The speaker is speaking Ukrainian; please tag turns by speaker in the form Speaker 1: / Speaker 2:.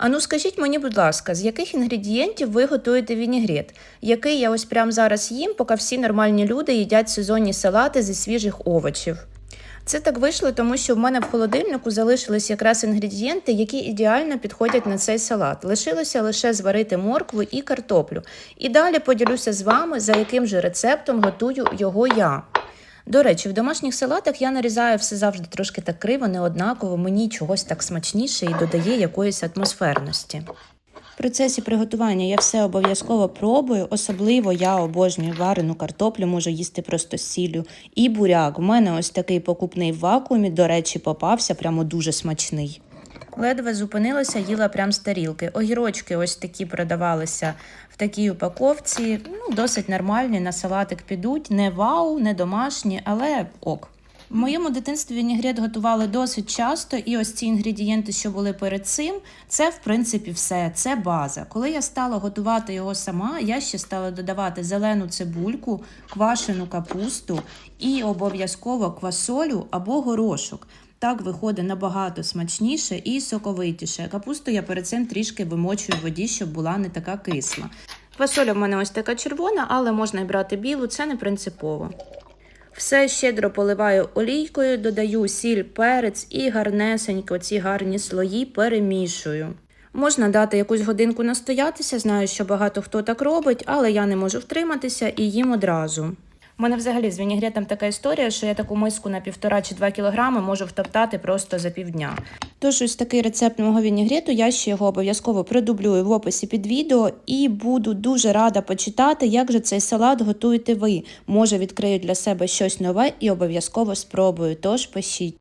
Speaker 1: Ану, скажіть мені, будь ласка, з яких інгредієнтів ви готуєте вінігрет, який я ось прямо зараз їм, поки всі нормальні люди їдять сезонні салати зі свіжих овочів. Це так вийшло, тому що в мене в холодильнику залишились якраз інгредієнти, які ідеально підходять на цей салат. Лишилося лише зварити моркву і картоплю. І далі поділюся з вами, за яким же рецептом готую його я. До речі, в домашніх салатах я нарізаю все завжди трошки так криво, неоднаково, мені чогось так смачніше і додає якоїсь атмосферності. В процесі приготування я все обов'язково пробую, особливо я обожнюю варену картоплю, можу їсти просто з сіллю. І буряк. У мене ось такий покупний в вакуумі, до речі, попався, прямо дуже смачний. Ледве зупинилася, їла прямо з тарілки. Огірочки ось такі продавалися в такій упаковці. Ну, досить нормальні, на салатик підуть. Не вау, не домашні, але ок. В моєму дитинстві вінігрет готували досить часто, і ось ці інгредієнти, що були перед цим, це в принципі все. Це база. Коли я стала готувати його сама, я ще стала додавати зелену цибульку, квашену капусту і обов'язково квасолю або горошок. Так виходить набагато смачніше і соковитіше. Капусту я перед цим трішки вимочую в воді, щоб була не така кисла. Квасоля в мене ось така червона, але можна і брати білу, це не принципово. Все щедро поливаю олійкою, додаю сіль, перець і гарнесенько ці гарні слої перемішую. Можна дати якусь годинку настоятися, знаю, що багато хто так робить, але я не можу втриматися і їм одразу. У мене взагалі з вінігретом така історія, що я таку миску на півтора чи два кілограми можу втоптати просто за півдня. Тож ось такий рецепт мого вінігрету, я ще його обов'язково продублюю в описі під відео і буду дуже рада почитати, як же цей салат готуєте ви. Може відкрию для себе щось нове і обов'язково спробую, тож пишіть.